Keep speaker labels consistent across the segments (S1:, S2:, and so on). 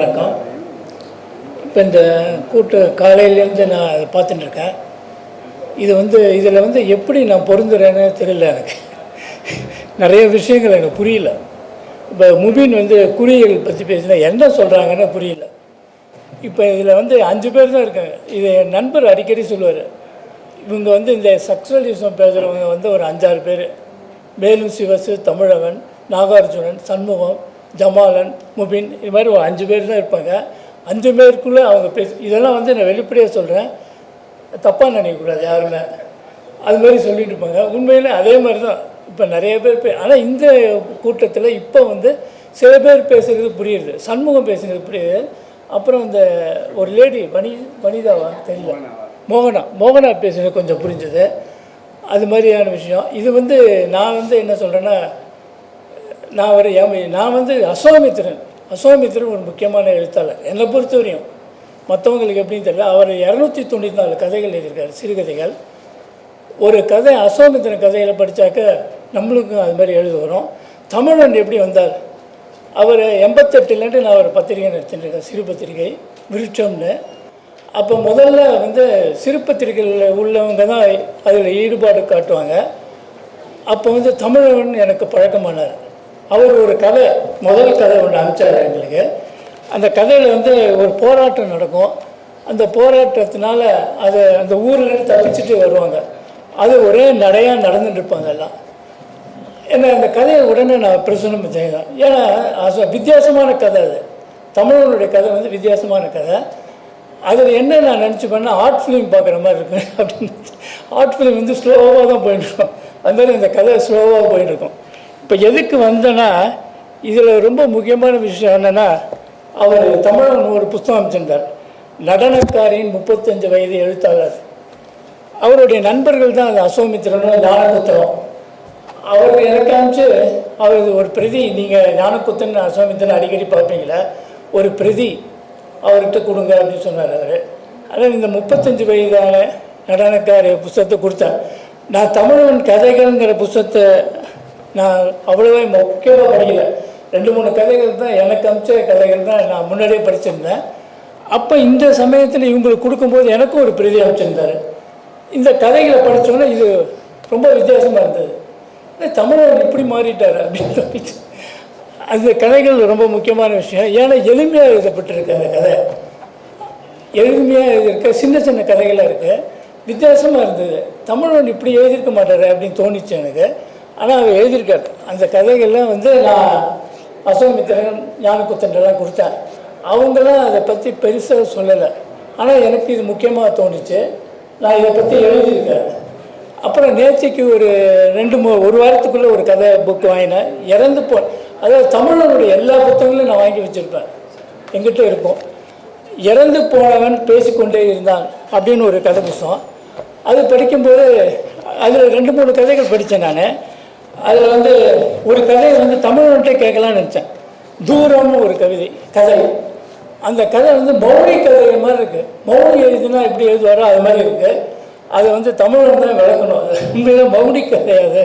S1: வணக்கம். இப்போ இந்த கூட்டு காலையிலேருந்து நான் அதை பார்த்துட்டு இருக்கேன். இது வந்து இதில் வந்து எப்படி நான் பொருந்துறேன்னு தெரியல எனக்கு. நிறைய விஷயங்கள் எனக்கு புரியல. இப்போ முபீன் வந்து குறியீர்கள் பற்றி பேசினா என்ன சொல்கிறாங்கன்னு புரியல. இப்போ இதில் வந்து அஞ்சு பேர் தான் இருக்காங்க. இது என் நண்பர் அடிக்கடி சொல்லுவார். இவங்க வந்து இந்த சக்ஸலிசம் பேசுகிறவங்க வந்து ஒரு அஞ்சாறு பேர். மேலும் சிவசு தமிழவன் நாகார்ஜுனன் சண்முகம் ஜமாலன் முபின் இது மாதிரி ஒரு அஞ்சு பேர் தான் இருப்பாங்க. அஞ்சு பேருக்குள்ளே அவங்க பேச இதெல்லாம் வந்து நான் வெளிப்படையாக சொல்கிறேன் தப்பாக நினைக்கக்கூடாது யாருமே. அது மாதிரி சொல்லிட்டு இருப்பாங்க. உண்மையிலே அதே மாதிரி தான். இப்போ நிறைய பேர் பே ஆனால் இந்த கூட்டத்தில் இப்போ வந்து சில பேர் பேசுகிறது புரியுது. சண்முகம் பேசுகிறது புரியுது. அப்புறம் இந்த ஒரு லேடி வனி வனிதாவா? தெரியல. மோகனா. மோகனா பேசுகிறது கொஞ்சம் புரிஞ்சுது. அது மாதிரியான விஷயம். இது வந்து நான் வந்து என்ன சொல்கிறேன்னா நான் ஒரு ஏம- நான் வந்து அசோமித்திரன். அசோமித்திரன் ஒரு முக்கியமான எழுத்தாளர். என்னை பொறுத்தவரையும் மற்றவங்களுக்கு எப்படின்னு தெரியல. அவர் இரநூத்தி தொண்ணூற்றி நாலு கதைகள் எழுதியிருக்காரு சிறுகதைகள். ஒரு கதை அசோமித்திரன் கதையில் படித்தாக்க நம்மளுக்கும் அது மாதிரி எழுத வரும். தமிழன் எப்படி வந்தார்? அவர் எண்பத்தெட்டுலேருந்து நான் ஒரு பத்திரிகை நடத்திட்டுருக்கேன் சிறு பத்திரிகை விருட்சம்னு. அப்போ முதல்ல வந்து சிறு பத்திரிகையில் உள்ளவங்க தான் அதில் ஈடுபாடு காட்டுவாங்க. அப்போ வந்து தமிழன் எனக்கு பழக்கமானார். அவர் ஒரு கதை முதல் கதை ஒன்று அனுப்பிச்சார் எங்களுக்கு. அந்த கதையில் வந்து ஒரு போராட்டம் நடக்கும். அந்த போராட்டத்தினால அது அந்த ஊர்லேருந்து தப்பிச்சுட்டு வருவாங்க. அது ஒரே நடையாக நடந்துட்டு இருப்பாங்க எல்லாம். என்ன அந்த கதையை உடனே நான் பிரசனம் செய்யலாம் ஏன்னா அது வித்தியாசமான கதை அது. தமிழனுடைய கதை வந்து வித்தியாசமான கதை. அதில் என்ன நான் நினச்சி பண்ணால் ஆர்ட் ஃபிலிம் பார்க்குற மாதிரி இருக்கு. அப்படின்னு. ஆர்ட் ஃபிலிம் வந்து ஸ்லோவாக தான் போயிட்டுருக்கோம் அது மாதிரி இந்த கதை ஸ்லோவாக போயிட்டுருக்கோம் இப்போ எதுக்கு வந்தேன்னா இதில் ரொம்ப முக்கியமான விஷயம் என்னென்னா அவர் தமிழன் ஒரு புஸ்தகம் அமைச்சிருந்தார் நடனக்காரின் முப்பத்தஞ்சு வயது எழுத்தாளர். அவருடைய நண்பர்கள் தான் அது அசோமித்திரனும் ஞானபுத்திரம் அவர் எனக்கு அனுப்பிச்சு அவர் ஒரு பிரதி நீங்கள் ஞானக்குத்தன் அசோமித்திரன் அடிக்கடி பார்ப்பீங்களா? ஒரு பிரதி அவர்கிட்ட கொடுங்க அப்படின்னு சொன்னார் அவர். அதான் இந்த முப்பத்தஞ்சு வயதான நடனக்கார புஸ்தகத்தை கொடுத்தேன் நான் தமிழன் கதைகள்ங்கிற புஸ்தகத்தை நான் அவ்வளோவா முக்கியமாக படிக்கல. ரெண்டு மூணு கதைகள் தான் எனக்கு அமைச்ச கதைகள் தான் நான் முன்னாடியே படிச்சிருந்தேன். அப்போ இந்த சமயத்தில் இவங்களுக்கு கொடுக்கும்போது எனக்கும் ஒரு பிரதி அமைச்சிருந்தார் இந்த கதைகளை படித்தோன்னே இது ரொம்ப வித்தியாசமாக இருந்தது. ஏ, தமிழன் இப்படி மாறிட்டார் அப்படின்னு தோணிச்சு அந்த கதைகள் ரொம்ப முக்கியமான விஷயம். ஏன்னா எளிமையாக எழுதப்பட்டிருக்கு அந்த கதை. எளிமையாக எழுதியிருக்க சின்ன சின்ன கதைகளாக இருக்குது வித்தியாசமாக இருந்தது. தமிழன் இப்படி எழுதியிருக்க மாட்டார் அப்படின்னு தோணிச்சு எனக்கு. ஆனால் அவர் எழுதியிருக்காரு. அந்த கதைகள்லாம் வந்து நான் அசோமித்திரன் ஞானகுத்தன்றெல்லாம் கொடுத்தேன். அவங்களாம் அதை பற்றி பெருசாக சொல்லலை. ஆனால் எனக்கு இது முக்கியமாக தோணுச்சு. நான் இதை பற்றி எழுதியிருக்கேன். அப்புறம் நேற்றுக்கு ஒரு ரெண்டு மூ ஒரு வாரத்துக்குள்ளே ஒரு கதை புக் வாங்கினேன். இறந்து போ அதாவது தமிழனுடைய எல்லா புத்தகங்களும் நான் வாங்கி வச்சுருப்பேன். எங்கிட்ட இருக்கும். இறந்து போனவன் பேசிக்கொண்டே இருந்தான் அப்படின்னு ஒரு கதை புத்தகம். அது படிக்கும்போது அதில் ரெண்டு மூணு கதைகள் படித்தேன் நான். அதில் வந்து ஒரு கதையை வந்து தமிழ்நாட்டே கேட்கலான்னு நினச்சேன். தூரம்னு ஒரு கவிதை கதை. அந்த கதை வந்து மௌனி கதை மாதிரி இருக்குது மௌனி எழுதுனா எப்படி எழுதுவாரோ அது மாதிரி இருக்குது அதை வந்து தமிழன் தான் விளக்கணும். அது உண்மையில மௌனி கதை அது.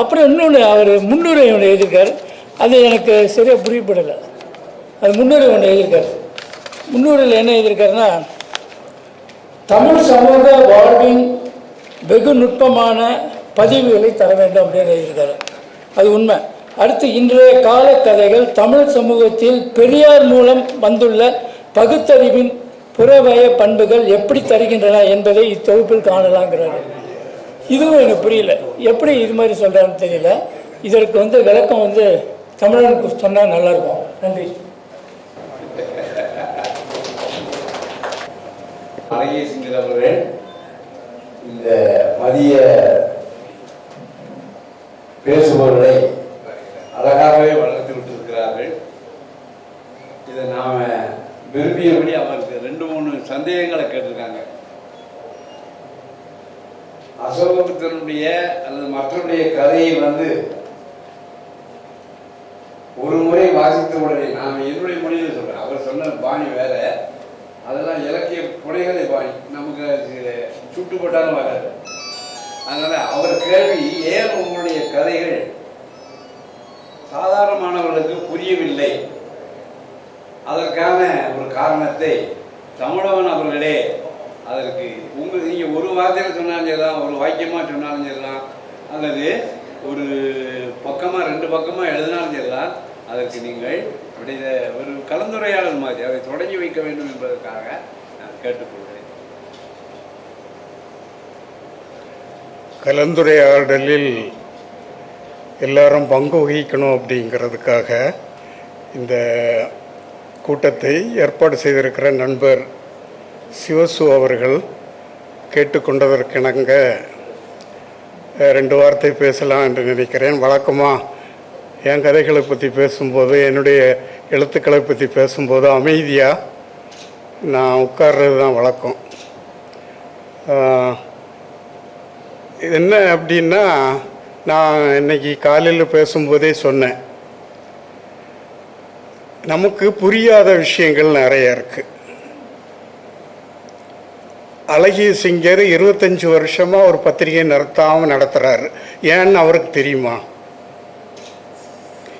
S1: அப்புறம் இன்னொன்று அவர் முன்னுரை ஒன்று எழுதியிருக்கார். அது எனக்கு சரியாக புரியப்படலை. அது முன்னுரை ஒன்று எழுதியிருக்கார். முன்னுரையில் என்ன எழுதியிருக்காருன்னா தமிழ் சமூக வாழ்வின் வெகு நுட்பமான பதிவுகளை தர வேண்டும் அப்படின்னு எழுதியிருக்காரு. அது உண்மை. அடுத்து இன்றைய கால கதைகள் தமிழ் சமூகத்தில் பெரியார் மூலம் வந்துள்ள பகுத்தறிவின் புறவய பண்புகள் எப்படி தருகின்றன என்பதை இத்தொகுப்பில் காணலாங்கிறாரு. இதுவும் எனக்கு புரியல. எப்படி இது மாதிரி சொல்கிறான்னு தெரியல. இதற்கு வந்து விளக்கம் வந்து தமிழனுக்கு சொன்னால் நல்லாயிருக்கும். நன்றி.
S2: அவர்கள்
S3: இந்த மதிய பேசுபவர்களை
S2: அழகாகவே வளர்த்து விட்டிருக்கிறார்கள். இதை நாம விரும்பியபடி அவருக்கு ரெண்டு மூணு சந்தேகங்களை கேட்டிருக்காங்க. அசோகத்தினுடைய அல்லது மற்றவருடைய கதையை வந்து ஒரு முறை வாசித்த உடனே நான் என்னுடைய மொழியில் சொல்றேன் அவர் சொன்ன பாணி வேற. அதெல்லாம் இலக்கிய புனைகதை பாணி. நமக்கு அது சுட்டுப்பட்டாலும் வராது. அதனால அவர் கேள்வி ஏன் உங்களுடைய கதைகள் சாதாரணமானவர்களுக்கு புரியவில்லை? அதற்கான ஒரு காரணத்தை தமிழவன் அவர்களே அதற்கு உங்களுக்கு நீங்கள் ஒரு வார்த்தையில் சொன்னாலும் சரிதான் ஒரு வாக்கியமாக சொன்னாலும் சரிதான் அல்லது ஒரு பக்கமாக ரெண்டு பக்கமாக எழுதினாலும் சரிதான் அதற்கு நீங்கள் விடைய ஒரு கலந்துரையாடல் மாதிரி அதை தொடங்கி வைக்க வேண்டும் என்பதற்காக நான் கேட்டுக்கொள்கிறேன்.
S4: கலந்துரையாடலில் எல்லாரும் பங்கு வகிக்கணும் அப்படிங்கிறதுக்காக இந்த கூட்டத்தை ஏற்பாடு செய்திருக்கிற நண்பர் சிவசு அவர்கள் கேட்டுக்கொண்டதற்கிணங்க ரெண்டு வார்த்தை பேசலாம் என்று நினைக்கிறேன். வழக்கமாக என் கதைகளை பற்றி பேசும்போது என்னுடைய எழுத்துக்களை பற்றி பேசும்போது அமைதியாக நான் உட்கார்றது தான் வழக்கம் என்ன அப்படின்னா நான் இன்னைக்கு காலையில் பேசும்போதே சொன்னேன். நமக்கு புரியாத விஷயங்கள் நிறைய இருக்கு. அழகிய சிங்கர் இருபத்தஞ்சி வருஷமாக ஒரு பத்திரிகை நடத்தாமல் நடத்துகிறாரு ஏன்னு அவருக்கு தெரியுமா?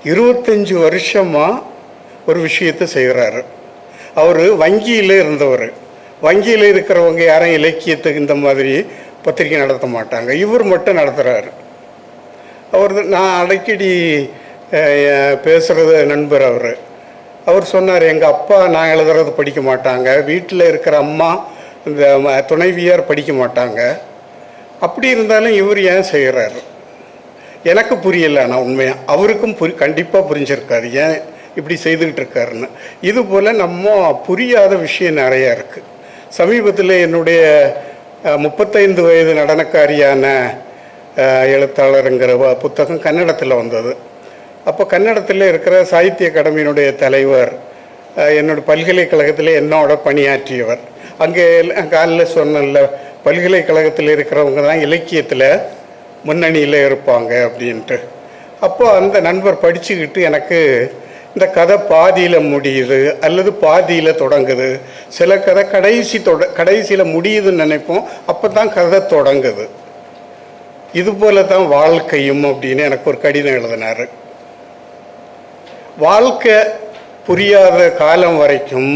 S4: இருபத்தஞ்சி வருஷமாக ஒரு விஷயத்தை செய்கிறாரு அவர் வங்கியில் இருந்தவர். வங்கியில் இருக்கிறவங்க யாரும் இலக்கியத்துக்கு இந்த மாதிரி பத்திரிக்கை நடத்த மாட்டாங்க. இவர் மட்டும் நடத்துகிறாரு அவர் நான் அடிக்கடி பேசுகிறது நண்பர் அவர். அவர் சொன்னார் எங்கள் அப்பா நான் எழுதுறது படிக்க மாட்டாங்க. வீட்டில் இருக்கிற அம்மா இந்த துணைவியார் படிக்க மாட்டாங்க. அப்படி இருந்தாலும் இவர் ஏன் செய்கிறாரு எனக்கு புரியல ஆனால் உண்மையாக அவருக்கும் புரி கண்டிப்பாக புரிஞ்சிருக்காரு ஏன் இப்படி செய்துக்கிட்டு இருக்காருன்னு இது போல் நம்ம புரியாத விஷயம் நிறையா இருக்குது சமீபத்தில் என்னுடைய முப்பத்தைந்து வயது நடனக்காரியான எழுத்தாளருங்கிற புத்தகம் கன்னடத்தில் வந்தது. அப்போ கன்னடத்தில் இருக்கிற சாகித்ய அகாடமியினுடைய தலைவர் என்னோடய பல்கலைக்கழகத்தில் என்னோட பணியாற்றியவர். அங்கே காலையில் சொன்னல பல்கலைக்கழகத்தில் இருக்கிறவங்க தான் இலக்கியத்தில் முன்னணியில் இருப்பாங்க அப்படின்ட்டு. அப்போ அந்த நண்பர் படிச்சுக்கிட்டு எனக்கு இந்த கதை பாதியில் முடியுது அல்லது பாதியில் தொடங்குது. சில கதை கடைசி தொட கடைசியில் முடியுதுன்னு நினைப்போம் அப்போ தான் கதை தொடங்குது. இது போல தான் வாழ்க்கையும் அப்படின்னு எனக்கு ஒரு கடிதம் எழுதினார். வாழ்க்கை புரியாத காலம் வரைக்கும்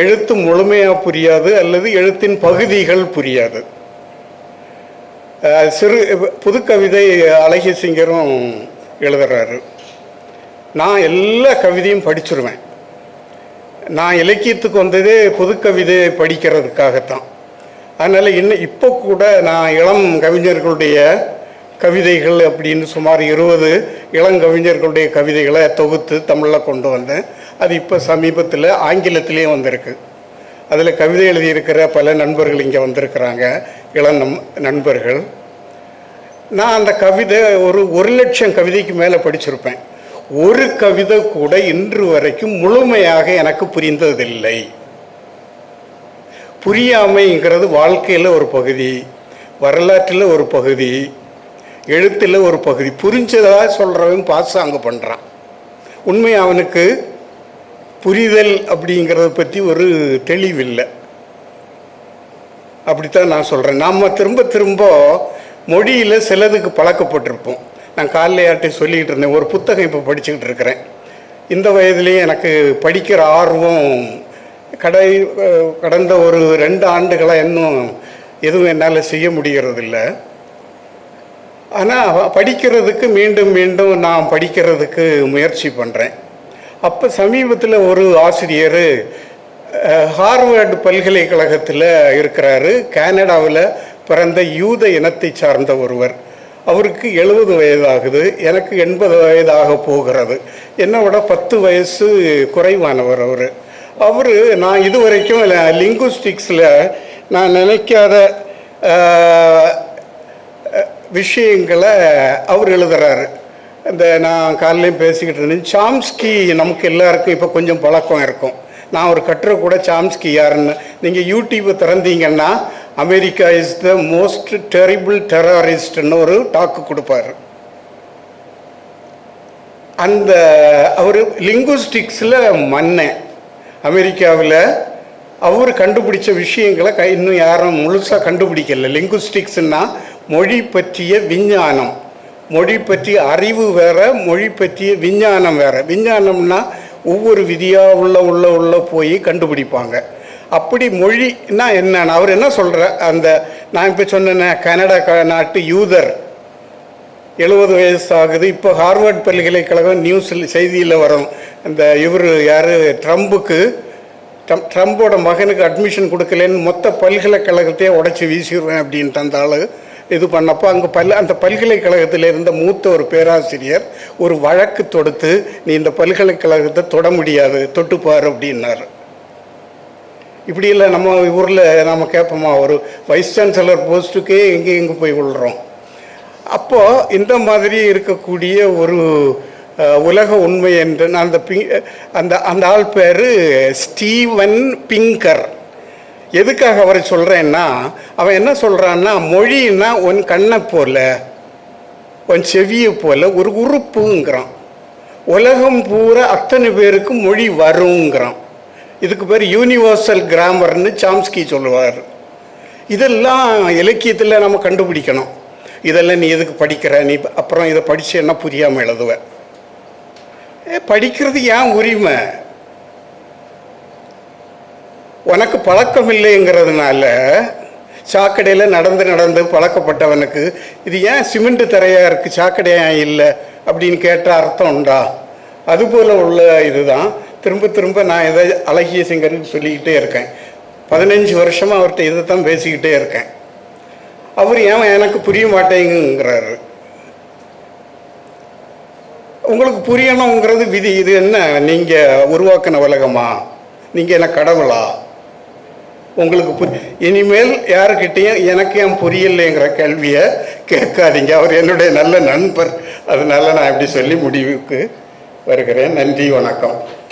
S4: எழுத்து முழுமையாக புரியாது அல்லது எழுத்தின் பகுதிகள் புரியாது. சிறு புதுக்கவிதை அழகிய சிங்கரும் எழுதுறாரு. நான் எல்லா கவிதையும் படிச்சிருவேன். நான் இலக்கியத்துக்கு வந்ததே புது கவிதை படிக்கிறதுக்காகத்தான். அதனால் இன்னும் இப்போ கூட நான் இளம் கவிஞர்களுடைய கவிதைகள் அப்படின்னு சுமார் இருபது இளங்கவிஞர்களுடைய கவிதைகளை தொகுத்து தமிழில் கொண்டு வந்தேன். அது இப்போ சமீபத்தில் ஆங்கிலத்திலேயே வந்திருக்கு. அதில் கவிதை எழுதியிருக்கிற பல நண்பர்கள் இங்கே வந்திருக்கிறாங்க இளம் நம் நண்பர்கள். நான் அந்த கவிதை ஒரு ஒரு லட்சம் கவிதைக்கு மேலே படிச்சிருப்பேன். ஒரு கவிதை கூட இன்று வரைக்கும் முழுமையாக எனக்கு புரிந்ததில்லை. புரியாமைங்கிறது வாழ்க்கையில் ஒரு பகுதி வரலாற்றில் ஒரு பகுதி எழுத்தில் ஒரு பகுதி. புரிஞ்சதாக சொல்கிறவன் பாசாங்க பண்ணுறான் உண்மை அவனுக்கு புரிதல் அப்படிங்கிறத பற்றி ஒரு தெளிவில்லை. அப்படித்தான் நான் சொல்கிறேன் நாம் திரும்ப திரும்ப மொழியில் சிலதுக்கு பழக்கப்பட்டிருப்போம். நான் காலைல சொல்லிக்கிட்டு இருந்தேன் ஒரு புத்தகம் இப்போ படிச்சுக்கிட்டு இருக்கிறேன். இந்த வயதுலேயும் எனக்கு படிக்கிற ஆர்வம் கடை கடந்த ஒரு ரெண்டு ஆண்டுகளாக இன்னும் எதுவும் என்னால் செய்ய முடிகிறதில்ல ஆனால் படிக்கிறதுக்கு மீண்டும் மீண்டும் நான் படிக்கிறதுக்கு முயற்சி பண்ணுறேன் அப்போ சமீபத்தில் ஒரு ஆசிரியர் ஹார்வர்டு பல்கலைக்கழகத்தில் இருக்கிறாரு கனடாவில் பிறந்த யூத இனத்தை சார்ந்த ஒருவர். அவருக்கு எழுபது வயதாகுது. எனக்கு எண்பது வயதாக போகிறது. என்னை விட பத்து வயசு குறைவானவர் அவர். அவர் நான் இதுவரைக்கும் லிங்குஸ்டிக்ஸில் நான் நினைக்காத விஷயங்களை அவர் எழுதுறாரு. இந்த நான் காலையிலையும் பேசிக்கிட்டு இருந்தேன். சாம்ஸ்கி நமக்கு எல்லாருக்கும் இப்போ கொஞ்சம் பழக்கம் இருக்கும். நான் ஒரு கட்டுரை கூட சாம்ஸ்கி யாருன்னு. நீங்கள் யூடியூப்பை திறந்தீங்கன்னா America is the most terrible டெரரிஸ்ட்னு ஒரு டாக்கு கொடுப்பாரு. அந்த அவர் லிங்குஸ்டிக்ஸில் மன்னன். அமெரிக்காவில் அவர் கண்டுபிடிச்ச விஷயங்களை க இன்னும் யாரும் முழுசாக கண்டுபிடிக்கல. லிங்குஸ்டிக்ஸ்னால் மொழி பற்றிய விஞ்ஞானம். மொழி பற்றிய அறிவு வேறு மொழி பற்றிய விஞ்ஞானம் வேறு. விஞ்ஞானம்னா ஒவ்வொரு விதியாக உள்ள உள்ள உள்ள போய் கண்டுபிடிப்பாங்க. அப்படி மொழின்னா என்னன்னு? அவர் என்ன சொல்கிற அந்த நான் இப்போ சொன்னேன்னே கனடா க நாட்டு யூதர். எழுபது வயசு ஆகுது இப்போ ஹார்வர்ட் பல்கலைக்கழகம் நியூஸில் செய்தியில் வரும். அந்த இவர் யார்? ட்ரம்புக்கு. ட்ரம் ட்ரம்போட மகனுக்கு அட்மிஷன் கொடுக்கலன்னு மொத்த பல்கலைக்கழகத்தையே உடச்சி வீசிடுவேன் அப்படின்ட்டு அந்த ஆள் இது பண்ணப்போ அங்கே பல் அந்த பல்கலைக்கழகத்தில் இருந்த மூத்த ஒரு பேராசிரியர் ஒரு வழக்கு தொடுத்து நீ இந்த பல்கலைக்கழகத்தை தொட முடியாது தொட்டுப்பார் அப்படின்னாரு. இப்படி இல்லை நம்ம ஊரில் நம்ம கேட்போமா ஒரு வைஸ் சான்சலர் போஸ்ட்டுக்கே எங்கே எங்கே போய் விழுறோம். அப்போது இந்த மாதிரி இருக்கக்கூடிய ஒரு உலக உண்மை என்று நான் அந்த பி அந்த அந்த ஆள் பேர் ஸ்டீவன் பிங்கர். எதுக்காக அவரை சொல்கிறேன்னா அவன் என்ன சொல்கிறான்னா மொழின்னா உன் கண்ணை போல உன் செவியை போல ஒரு உறுப்புங்கிறான். உலகம் பூரா அத்தனை பேருக்கு மொழி வருங்கிறான். இதுக்கு பேர் யூனிவர்சல் கிராமர்னு சாம்ஸ்கி சொல்லுவார். இதெல்லாம் இலக்கியத்தில் நம்ம கண்டுபிடிக்கணும். இதெல்லாம் நீ எதுக்கு படிக்கிற? நீ அப்புறம் இதை படிச்சேன்னா புரியாமல் எழுதுவ? ஏ படிக்கிறது ஏன் உரிமை? உனக்கு பழக்கம் இல்லைங்கிறதுனால சாக்கடையில் நடந்து நடந்து பழக்கப்பட்டவனுக்கு இது ஏன் சிமெண்ட் தரையாக இருக்குது சாக்கடை ஏன் இல்லை? அப்படின்னு கேட்ட அர்த்தம் உண்டா? அதுபோல் உள்ள இதுதான். திரும்ப திரும்ப நான் இதை அழகிய சிங்கருக்கு சொல்லிக்கிட்டே இருக்கேன். பதினஞ்சு வருஷமாக அவர்கிட்ட இதை தான் பேசிக்கிட்டே இருக்கேன். அவர் ஏன் எனக்கு புரிய மாட்டேங்கிறாரு உங்களுக்கு புரியணுங்கிறது விதி. இது என்ன? நீங்கள் உருவாக்கின உலகமா? நீங்கள் என்ன கடவுளா? உங்களுக்கு பு இனிமேல் யாருக்கிட்டேயும் எனக்கு ஏன் புரியலைங்கிற கேள்வியை கேட்காதீங்க. அவர் என்னுடைய நல்ல நண்பர். அதனால நான் இப்படி சொல்லி முடிவுக்கு வருகிறேன். நன்றி வணக்கம்.